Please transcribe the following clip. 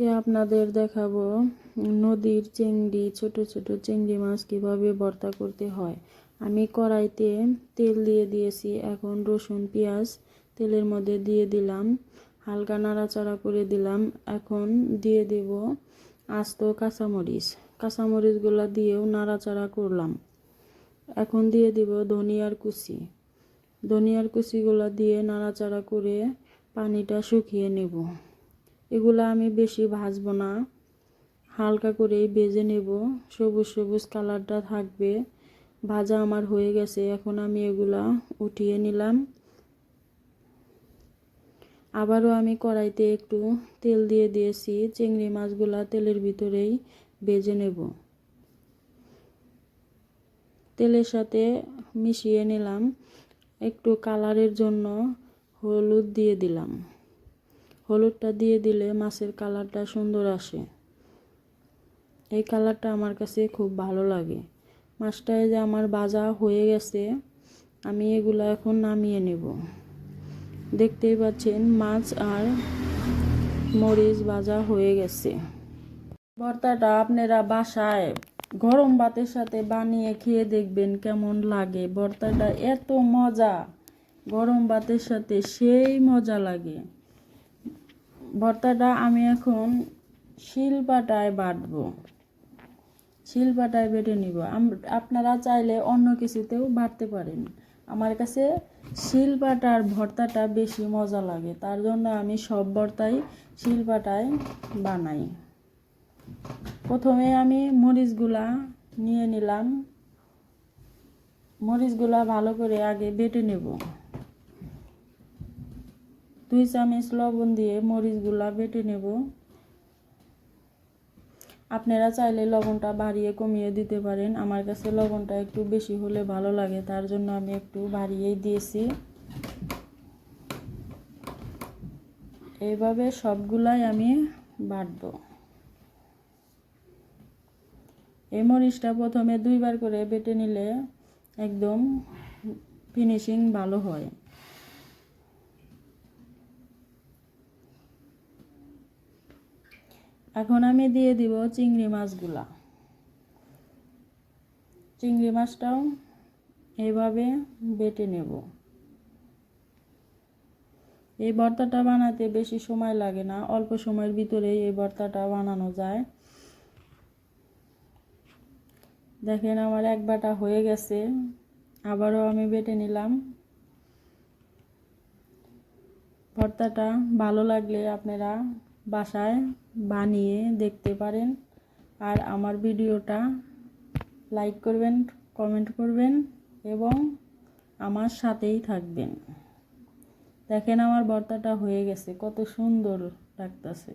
আজকে আপনাদের দেখাবো নদীর চিংড়ি, ছোট ছোট চিংড়ি মাছ কীভাবে ভর্তা করতে হয়। আমি কড়াইতে তেল দিয়ে দিয়েছি, এখন রসুন, পেঁয়াজ তেলের মধ্যে দিয়ে দিলাম, হালকা নাড়াচাড়া করে দিলাম, এখন দিয়ে দেব আস্ত কাঁচামরিচ। কাঁচামরিচগুলো দিয়েও নাড়াচাড়া করলাম। এখন দিয়ে দিব ধনিয়ার কুচি। ধনিয়ার কুচিগুলো দিয়ে নাড়াচাড়া করে পানিটা শুকিয়ে নেব। এগুলো আমি বেশি ভাজবো না। হালকা করেই বেজে নেব। সবুজ সবুজ কালারটা থাকবে। ভাজা আমার হয়ে গেছে। এখন আমি এগুলা উঠিয়ে নিলাম। আবারও আমি কড়াইতে একটু তেল দিয়ে দিয়েছি। চিংড়ি মাছগুলা তেলের ভিতরেই ভেজে নেব। তেলের সাথে মিশিয়ে নিলাম। একটু কালারের জন্য হলুদ দিয়ে দিলাম। হলুদটা দিয়ে দিলে মাছের কালারটা সুন্দর আসে। এই কালারটা আমার কাছে খুব ভালো লাগে। মাছটা যে আমার বাজা হয়ে গেছে, আমি এগুলো এখন নামিয়ে নেব। দেখতেই পাচ্ছেন, মাছ আর মরিচ ভাজা হয়ে গেছে। ভর্তাটা আপনারা বাসায় গরম ভাতের সাথে বানিয়ে খেয়ে দেখবেন কেমন লাগে। ভর্তাটা এত মজা, গরম ভাতের সাথে সেই মজা লাগে। ভর্তাটা আমি এখন শিলপাটায় বাটবো। শিলপাটায় বেটে নিব। আপনারা চাইলে অন্য কিছুতেও বাটতে পারেন। আমার কাছে শিলপাটার ভর্তাটা বেশি মজা লাগে। তার জন্য আমি সব ভর্তাই শিলপাটায় বানাই। প্রথমে আমি মরিচগুলা নিয়ে নিলাম। মরিচগুলা ভালো করে আগে বেটে নেব। দুই চামচ লবণ দিয়ে মরিচগুলা বেটে নেব। আপনারা চাইলে লবণটা বাড়িয়ে কমিয়ে দিতে পারেন। আমার কাছে লবণটা একটু বেশি হলে ভালো লাগে, তার জন্য আমি একটু বাড়িয়েই দিয়েছি। এইভাবে সবগুলাই আমি বাটবো। এই মরিচটা প্রথমে দুইবার করে বেটে নিলে একদম ফিনিশিং ভালো হয়। এখন আমি দিয়ে দিব চিংড়ি মাছগুলা। চিংড়ি মাছটাও এইভাবে বেটে নেব। এই ভর্তাটা বানাতে বেশি সময় লাগে না, অল্প সময়ের ভিতরেই এই ভর্তাটা বানানো যায়। দেখেন আমার এক বাটা হয়ে গেছে, আবারও আমি বেটে নিলাম। ভর্তাটা ভালো লাগলে আপনারা বাসায় বানিয়ে দেখতে পারেন। আর আমার ভিডিওটা লাইক করবেন, কমেন্ট করবেন এবং আমার সাথেই থাকবেন। দেখেন আমার বর্তাটা হয়ে গেছে, কত সুন্দর লাগতেছে।